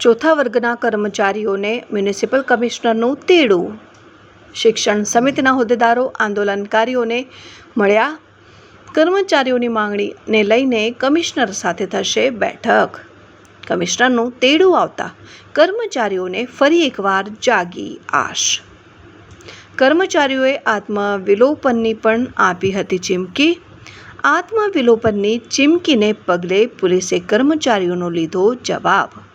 ચોથા વર્ગના કર્મચારીઓને મ્યુનિસિપલ કમિશનરનું તેડું. શિક્ષણ સમિતિના હોદ્દેદારો, આંદોલનકારીઓને મળ્યા. કર્મચારીઓની માંગણીને લઈને કમિશનર સાથે થશે બેઠક. કમિશનરનું તેડું આવતા કર્મચારીઓને ફરી એકવાર જાગી આશ. કર્મચારીઓએ આત્મવિલોપનની પણ આપી હતી ચીમકી. આત્મવિલોપનની ચીમકીને પગલે પોલીસે કર્મચારીઓનો લીધો જવાબ.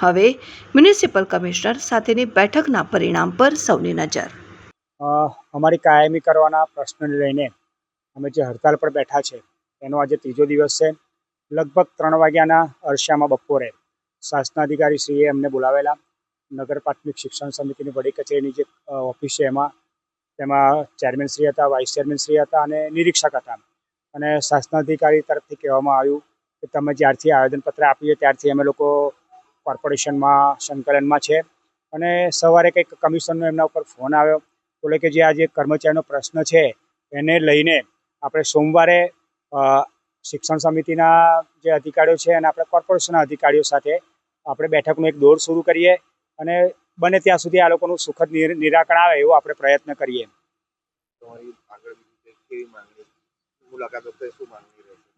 હવે મ્યુનિસિપલ કમિશનર સાથેની બેઠકના પરિણામ પર સૌની નજર. અમારી કાયમી કરવાના પ્રશ્નને લઈને અમે જે હડતાલ પર બેઠા છે એનો આજે ત્રીજો દિવસ છે. લગભગ ત્રણ વાગ્યાના અરસામાં બપોરે શાસનાધિકારી શ્રીએ અમને બોલાવેલા. નગર પ્રાથમિક શિક્ષણ સમિતિની વડી કચેરીની જે ઓફિસ છે એમાં, તેમાં ચેરમેન શ્રી હતા, વાઇસ ચેરમેન શ્રી હતા અને નિરીક્ષક હતા. અને શાસનાધિકારી તરફથી કહેવામાં આવ્યું કે તમે જ્યારથી આવેદનપત્ર આપ્યું ત્યારથી અમે લોકો કોર્પોરેશનમાં, સંકલનમાં છે. અને સવારે કંઈક કમિશનનો એમના ઉપર ફોન આવ્યો. બોલે કે જે આ જે કર્મચારીનો પ્રશ્ન છે, એને લઈને આપણે સોમવારે શિક્ષણ સમિતિના જે અધિકારીઓ છે અને આપણે કોર્પોરેશનના અધિકારીઓ સાથે આપણે બેઠકનું એક દોર શરૂ કરીએ અને બને ત્યાં સુધી આ લોકોનું સુખદ નિર- નિરાકરણ આવે એવો આપણે પ્રયત્ન કરીએ.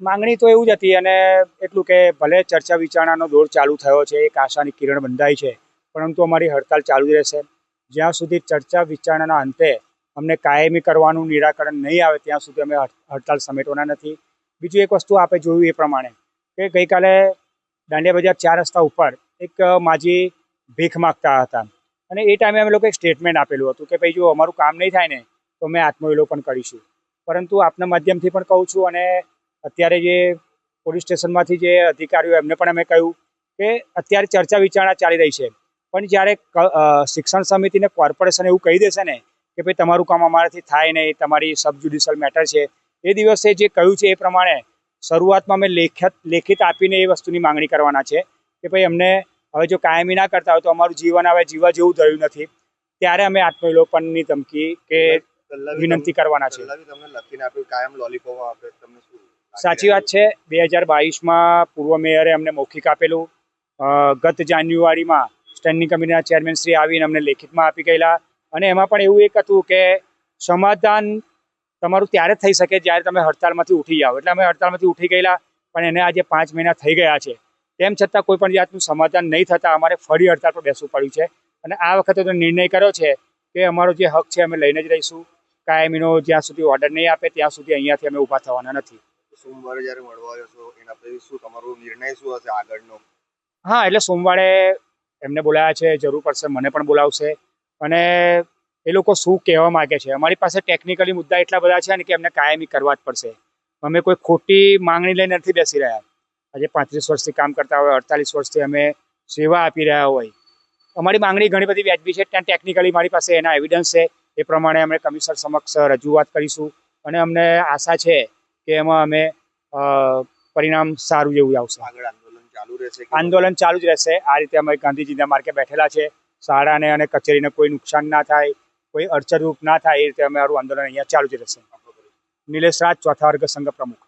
માંગણી તો એવું જ હતી અને એટલું કે ભલે ચર્ચા વિચારણાનો દોર ચાલુ થયો છે, એક આશાની કિરણ બંધાઈ છે, પરંતુ અમારી હડતાલ ચાલુ જ રહેશે. જ્યાં સુધી ચર્ચા વિચારણાના અંતે અમને કાયમી કરવાનું નિરાકરણ નહીં આવે, ત્યાં સુધી અમે હડ- હડતાલ સમેટવાના નથી. બીજું એક વસ્તુ આપણે જોયું એ પ્રમાણે કે ગઈકાલે દાંડિયા બજાર ચાર રસ્તા ઉપર એક માજી ભીખ માગતા હતા અને એ ટાઈમે અમે લોકો એક સ્ટેટમેન્ટ આપેલું હતું કે, ભાઈ, જો અમારું કામ નહીં થાય ને, તો અમે આત્મવિલોપન કરીશું. પરંતુ આપના માધ્યમથી પણ કહું છું અને અત્યારે જે પોલીસ સ્ટેશનમાંથી જે અધિકારીઓ એમને પણ અમે કહ્યું કે અત્યારે ચર્ચા વિચારણા ચાલી રહી છે. પણ જ્યારે શિક્ષણ સમિતિને કોર્પોરેશન એવું કહી દેશે ને કે ભાઈ તમારું કામ અમારાથી થાય નહીં, તમારી સબ જ્યુડિશિયલ મેટર છે, એ દિવસે જે કહ્યું છે એ પ્રમાણે શરૂઆતમાં અમે લેખિત લેખિત આપીને એ વસ્તુની માંગણી કરવાના છે કે ભાઈ અમને હવે જો કાયમી ના કરતા હોય તો અમારું જીવન હવે જીવવા જેવું થયું નથી. ત્યારે અમે આત્મવિલોપનની ધમકી કે વિનંતી કરવાના છે. સાચી વાત છે. બે હજાર બાવીસમાં પૂર્વ મેયરે અમને મૌખિક આપેલું. ગત જાન્યુઆરીમાં સ્ટેન્ડિંગ કમિટીના ચેરમેન શ્રી આવીને અમને લેખિતમાં આપી ગયેલા. અને એમાં પણ એવું એક હતું કે સમાધાન તમારું ત્યારે જ થઈ શકે જ્યારે તમે હડતાલમાંથી ઉઠી જાઓ. એટલે અમે હડતાલમાંથી ઉઠી ગયેલા પણ એને આજે પાંચ મહિના થઈ ગયા છે. તેમ છતાં કોઈ પણ જાતનું સમાધાન નહીં થતાં અમારે ફરી હડતાલ પર બેસવું પડ્યું છે. અને આ વખતે તો નિર્ણય કર્યો છે કે અમારો જે હક છે અમે લઈને જ રહીશું. કાયમીનો જ્યાં સુધી ઓર્ડર નહીં આપે ત્યાં સુધી અહીંયાથી અમે ઊભા થવાના નથી. સોમવારે જ્યારે મળવા આવ્યો છો એના પછી શું તમારો નિર્ણય શું હશે આગળનો? હા એટલે સોમવારે એમને બોલાયા છે જરૂર પડશે મને પણ બોલાવશે. અને એ લોકો શું કહેવા માંગે છે? અમારી પાસે ટેકનિકલી મુદ્દા એટલા બધા છે ને કે એમને કાયમી કરવા જ પડશે. અમે કોઈ ખોટી માંગણી લઈને નથી બેસી રહ્યા. આજે પાંત્રીસ વર્ષથી કામ કરતા હોય અડતાલીસ વર્ષથી અમે સેવા આપી રહ્યા હોય. અમારી માંગણી ઘણી બધી વ્યાજબી છે ત્યાં ટેકનિકલી મારી પાસે એના એવિડન્સ છે. એ પ્રમાણે અમે કમિશનર સમક્ષ રજૂઆત કરીશું અને અમને આશા છે કે એમાં અમે પરિણામ સારું જેવું આવશે. આગળ આંદોલન ચાલુ રહેશે આંદોલન ચાલુ જ રહેશે. આ રીતે અમે ગાંધીજીના માર્ગે બેઠેલા છે. શાળાને અને કચેરીને કોઈ નુકસાન ના થાય કોઈ અડચણરૂપ ના થાય એ રીતે અમારું આંદોલન અહીંયા ચાલુ જ રહેશે. નિલેશ રાજ ચોથા વર્ગ સંઘ પ્રમુખ.